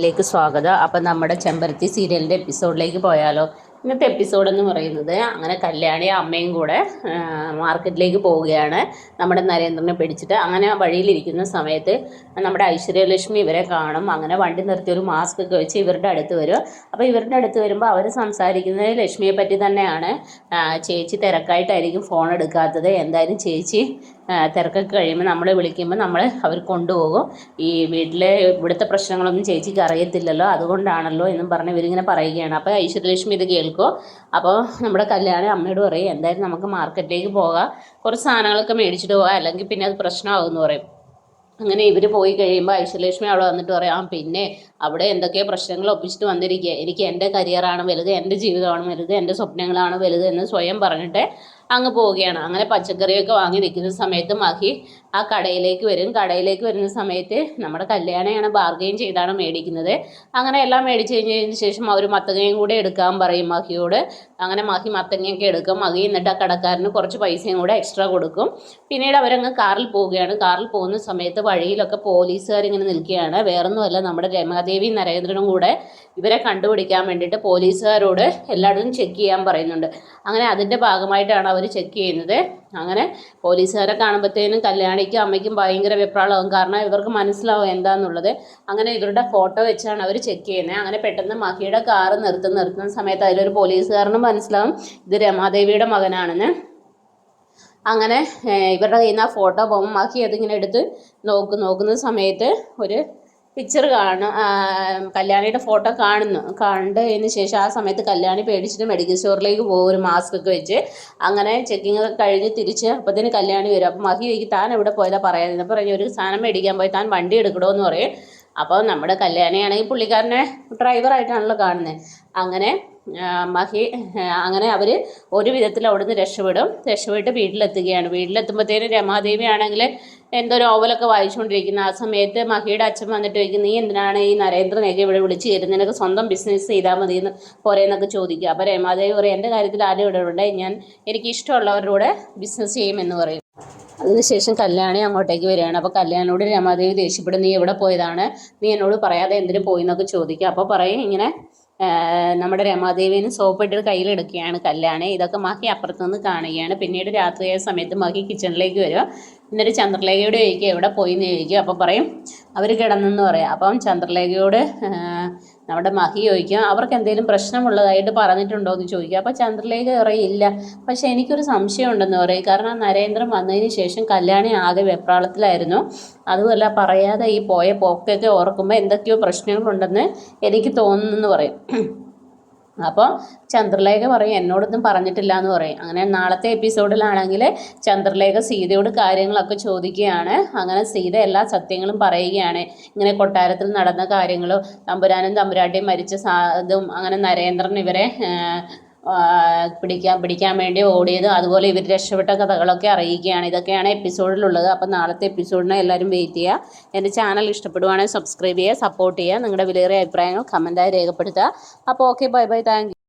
ലേക്ക് സ്വാഗതം. അപ്പം നമ്മുടെ ചെമ്പരത്തി സീരിയലിന്റെ എപ്പിസോഡിലേക്ക് പോയാലോ? ഇന്നത്തെ എപ്പിസോഡ് എന്ന് പറയുന്നത് അങ്ങനെ കല്യാണി അമ്മയും കൂടെ മാർക്കറ്റിലേക്ക് പോവുകയാണ്. നമ്മുടെ നരേന്ദ്രനെ പിടിച്ചിട്ട് അങ്ങനെ വഴിയിലിരിക്കുന്ന സമയത്ത് നമ്മുടെ ഐശ്വര്യലക്ഷ്മി ഇവരെ കാണും. അങ്ങനെ വണ്ടി നിർത്തി ഒരു മാസ്ക് ഒക്കെ വെച്ച് ഇവരുടെ അടുത്ത് വരും. അപ്പോൾ ഇവരുടെ അടുത്ത് വരുമ്പോൾ അവർ സംസാരിക്കുന്നത് ലക്ഷ്മിയെ പറ്റി തന്നെയാണ്. ചേച്ചി തിരക്കായിട്ടായിരിക്കും ഫോൺ എടുക്കാത്തത്. എന്തായാലും ചേച്ചി തിരക്കൊക്കെ കഴിയുമ്പോൾ നമ്മളെ വിളിക്കുമ്പോൾ നമ്മൾ അവർ കൊണ്ടുപോകും. ഈ വീട്ടിലെ ഇവിടുത്തെ പ്രശ്നങ്ങളൊന്നും ചേച്ചിക്ക് അറിയത്തില്ലല്ലോ അതുകൊണ്ടാണല്ലോ എന്നും പറഞ്ഞ് ഇവരിങ്ങനെ പറയുകയാണ്. അപ്പോൾ ഐശ്വര്യലക്ഷ്മി ഇത് കേൾക്കും അപ്പോൾ നമ്മുടെ കല്യാണം അമ്മയോട് പറയും എന്തായാലും നമുക്ക് മാർക്കറ്റിലേക്ക് പോകാം. കുറച്ച് സാധനങ്ങളൊക്കെ മേടിച്ചിട്ട് പോകാം അല്ലെങ്കിൽ പിന്നെ അത് പ്രശ്നമാകുമെന്ന് പറയും. അങ്ങനെ ഇവർ പോയി കഴിയുമ്പോൾ ഐശ്വര്യലക്ഷ്മി അവിടെ വന്നിട്ട് പറയാം "ആ, പിന്നെ അവിടെ എന്തൊക്കെയോ പ്രശ്നങ്ങൾ ഒപ്പിച്ചിട്ട് വന്നിരിക്കുക എനിക്ക് എന്റെ കരിയറാണ് വലുത് എന്റെ ജീവിതമാണ് വലുത് എന്റെ സ്വപ്നങ്ങളാണ് വലുത് എന്ന് സ്വയം പറഞ്ഞിട്ട് അങ്ങ് പോവുകയാണ്. അങ്ങനെ പച്ചക്കറിയൊക്കെ വാങ്ങി നിൽക്കുന്ന സമയത്ത് മഹി ആ കടയിലേക്ക് വരും. കടയിലേക്ക് വരുന്ന സമയത്ത് നമ്മുടെ കല്യാണയാണ് ബാർഗെയിൻ ചെയ്താണ് മേടിക്കുന്നത്. അങ്ങനെ എല്ലാം മേടിച്ച് കഴിഞ്ഞതിന് ശേഷം അവർ മത്തങ്ങയും കൂടെ എടുക്കാൻ പറയും മഹിയോട്. അങ്ങനെ മഹി മത്തങ്ങയൊക്കെ എടുക്കും. മഹി എന്നിട്ട് ആ കടക്കാരന് കുറച്ച് പൈസയും കൂടെ എക്സ്ട്രാ കൊടുക്കും. പിന്നീട് അവരങ്ങ് കാറിൽ പോവുകയാണ്. കാറിൽ പോകുന്ന സമയത്ത് വഴിയിലൊക്കെ പോലീസുകാരിങ്ങനെ നിൽക്കുകയാണ്. വേറൊന്നുമല്ല നമ്മുടെ രമാദേവി നരേന്ദ്രനും കൂടെ ഇവരെ കണ്ടുപിടിക്കാൻ വേണ്ടിയിട്ട് പോലീസുകാരോട് എല്ലായിടത്തും ചെക്ക് ചെയ്യാൻ പറയുന്നുണ്ട്. അങ്ങനെ അതിന്റെ ഭാഗമായിട്ടാണ് അവർ ചെക്ക് ചെയ്യുന്നത്. അങ്ങനെ പോലീസുകാരെ കാണുമ്പോഴത്തേനും കല്യാണിക്കും അമ്മയ്ക്കും ഭയങ്കര വെപ്രാളമാകും കാരണം ഇവർക്ക് മനസ്സിലാവും എന്താണെന്നുള്ളത് അങ്ങനെ ഇവരുടെ ഫോട്ടോ വെച്ചാണ് അവർ ചെക്ക് ചെയ്യുന്നത്. അങ്ങനെ പെട്ടെന്ന് മഹിയുടെ കാറ് നിർത്തുന്ന നിർത്തുന്ന സമയത്ത് അതിലൊരു പോലീസുകാരനും മനസ്സിലാവും ഇത് രമാദേവിയുടെ മകനാണെന്ന്. അങ്ങനെ ഇവരുടെ കയ്യിൽ നിന്ന് ആ ഫോട്ടോ പോകുമ്പോൾ മഹി അതിങ്ങനെ എടുത്ത് നോക്ക് നോക്കുന്ന സമയത്ത് ഒരു പിക്ചർ കാണും കല്യാണിയുടെ ഫോട്ടോ കാണുന്നു. കണ്ടതിന് ശേഷം ആ സമയത്ത് കല്യാണി പേടിച്ചിട്ട് മെഡിക്കൽ സ്റ്റോറിലേക്ക് പോകും ഒരു മാസ്ക് ഒക്കെ വെച്ച്. അങ്ങനെ ചെക്കിങ് ഒക്കെ കഴിഞ്ഞ് തിരിച്ച് അപ്പത്തേന് കല്യാണി വരും. അപ്പം മഹി ചോദിക്കും താൻ എവിടെ പോയതാ പറയാതിരുന്നു പറഞ്ഞു ഒരു സാധനം മേടിക്കാൻ പോയി താൻ വണ്ടി എടുക്കണോ എന്ന് പറയും. അപ്പോൾ നമ്മുടെ കല്യാണിയാണെങ്കിൽ പുള്ളിക്കാരനെ ഡ്രൈവറായിട്ടാണല്ലോ കാണുന്നത് അങ്ങനെ മഹി അങ്ങനെ അവർ ഒരു വിധത്തിൽ അവിടുന്ന് രക്ഷപ്പെടും. രക്ഷപ്പെട്ട് വീട്ടിലെത്തുകയാണ്. വീട്ടിലെത്തുമ്പോഴത്തേനും രമാദേവി ആണെങ്കിൽ എന്തോ നോവലൊക്കെ വായിച്ചുകൊണ്ടിരിക്കുന്ന. ആ സമയത്ത് മഹിയുടെ അച്ഛൻ വന്നിട്ട് ചോദിക്കും നീ എന്തിനാണ് ഈ നരേന്ദ്രനെയൊക്കെ ഇവിടെ വിളിച്ച് കയറുന്നത് നിനക്ക് സ്വന്തം ബിസിനസ് ചെയ്താൽ മതി എന്ന് പോരേന്നൊക്കെ ചോദിക്കുക അപ്പോൾ രമാദേവി പറയും എന്റെ കാര്യത്തിൽ ആരും ഇവിടെ ഞാൻ എനിക്ക് ഇഷ്ടമുള്ളവരുടെ കൂടെ ബിസിനസ് ചെയ്യുമെന്ന് പറയും. അതിനുശേഷം കല്യാണി അങ്ങോട്ടേക്ക് വരികയാണ്. അപ്പോൾ കല്യാണിയോട് രമാദേവി ദേഷ്യപ്പെടും നീ എവിടെ പോയതാണ്? നീ എന്നോട് പറയാതെ എന്തിനു പോയി? എന്നൊക്കെ ചോദിക്കുക അപ്പോൾ പറയും ഇങ്ങനെ നമ്മുടെ രമാദേവിന് സോപ്പിട്ട് കയ്യിലെടുക്കുകയാണ് കല്യാണി. ഇതൊക്കെ മാഹി അപ്പുറത്തു നിന്ന് കാണുകയാണ്. പിന്നീട് രാത്രിയായ സമയത്ത് മാഹി കിച്ചണിലേക്ക് വരും. എന്നിട്ട് ചന്ദ്രലേഖയോട് ചോദിക്കുക എവിടെ പോയി എന്ന് ചോദിക്കുക അപ്പോൾ പറയും അവർ കിടന്നെന്ന് പറയാം. അപ്പം ചന്ദ്രലേഖയോട് നമ്മുടെ മഹി ചോദിക്കും അവർക്ക് എന്തെങ്കിലും പ്രശ്നമുള്ളതായിട്ട് പറഞ്ഞിട്ടുണ്ടോ എന്ന് ചോദിക്കുക അപ്പോൾ ചന്ദ്രലേഖ പറയും ഇല്ല. പക്ഷേ എനിക്കൊരു സംശയം ഉണ്ടെന്ന് പറയും. കാരണം നരേന്ദ്രൻ വന്നതിന് ശേഷം കല്യാണി ആകെ വെപ്രാളത്തിലായിരുന്നു. അതുമല്ല പറയാതെ ഈ പോയ പോക്കൊക്കെ ഓർക്കുമ്പോൾ എന്തൊക്കെയോ പ്രശ്നങ്ങളുണ്ടെന്ന് എനിക്ക് തോന്നുന്നു പറയും. അപ്പോൾ ചന്ദ്രലേഖ പറയും എന്നോടൊന്നും പറഞ്ഞിട്ടില്ല എന്ന് പറയും. അങ്ങനെ നാളത്തെ എപ്പിസോഡിലാണെങ്കിൽ ചന്ദ്രലേഖ സീതയോട് കാര്യങ്ങളൊക്കെ ചോദിക്കുകയാണ്. അങ്ങനെ സീത എല്ലാ സത്യങ്ങളും പറയുകയാണ്. ഇങ്ങനെ കൊട്ടാരത്തിൽ നടന്ന കാര്യങ്ങളും തമ്പുരാനും തമ്പുരാട്ടിയും മരിച്ച സാ ഇതും അങ്ങനെ നരേന്ദ്രൻ ഇവരെ പിടിക്കാൻ പിടിക്കാൻ വേണ്ടി ഓടിയത്. അതുപോലെ ഇവർ രക്ഷപ്പെട്ട കഥകളൊക്കെ അറിയിക്കുകയാണ്. ഇതൊക്കെയാണ് എപ്പിസോഡിലുള്ളത്. അപ്പോൾ നാളത്തെ എപ്പിസോഡിനെ എല്ലാവരും വെയിറ്റ് ചെയ്യുക. എന്റെ ചാനൽ ഇഷ്ടപ്പെടുവാണെങ്കിൽ സബ്സ്ക്രൈബ് ചെയ്യുക സപ്പോർട്ട് ചെയ്യുക. നിങ്ങളുടെ വിലയേറിയ അഭിപ്രായങ്ങൾ കമന്റായി രേഖപ്പെടുത്തുക. അപ്പോൾ ഓക്കെ ബൈ ബൈ താങ്ക്